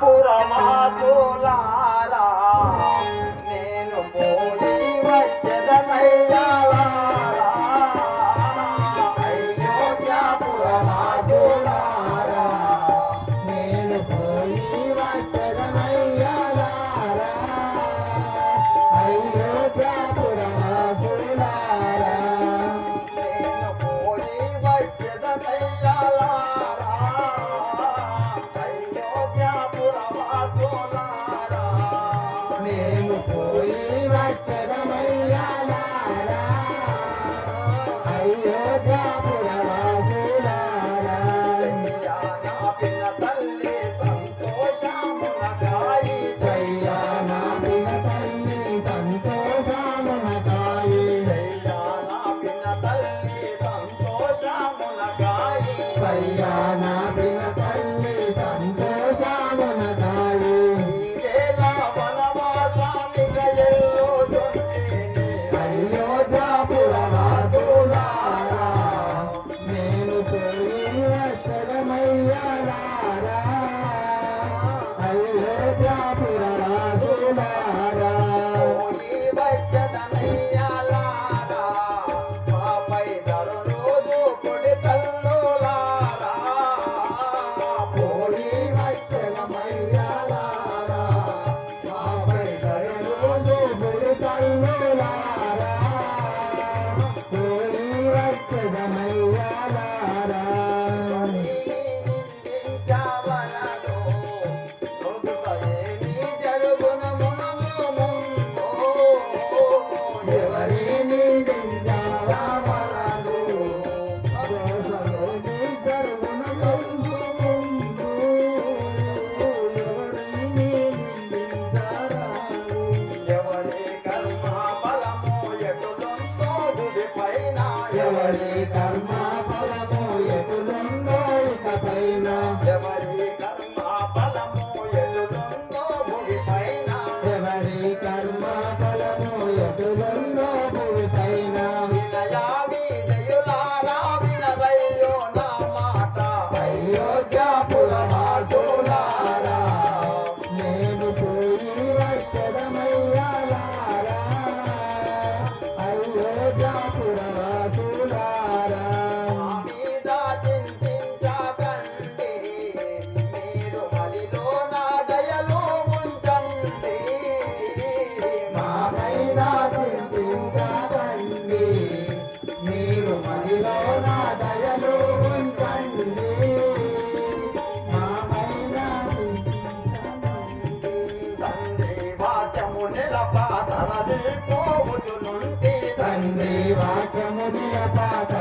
પુરમાં બોલારા বলা Bye. తండ్రి వాక్యము పాత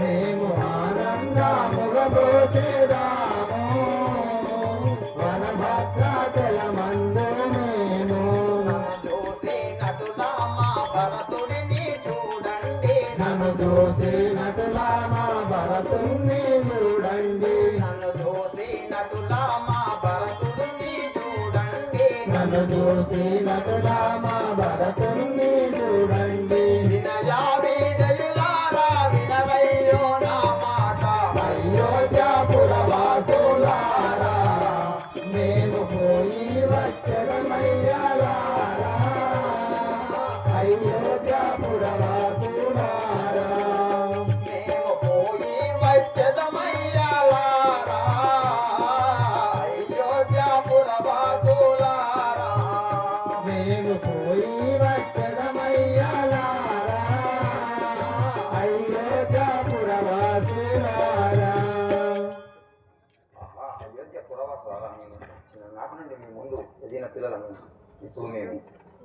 మేము ఆనందముగబోచేదాము వనభద్ర తెలమందు మేము. చూసే నటుల మా భరతుడిని చూడండి. నన్ను చూసే నటుల మా భరతుడిని చూడండి. నన్ను చూసే నటుల మా భరతుడిని చూడండి. నన్ను చూసే నటుల మా భరతుడిని చూడండి. అయోధ్య పురవాసుల నాటి నుండి మేము ముందు ఎదిగిన పిల్లలను ఇప్పుడు మేము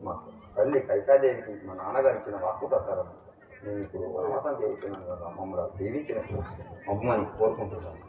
మా తల్లి కైకాదేవికి మా నాన్నగారు ఇచ్చిన వాక్కు ప్రకారం మేము ఇప్పుడు వనవాసం చేస్తున్నాం కదా మమ్మల్ని దీవించిన మమ్మల్ని కోరుకుంటున్నాను.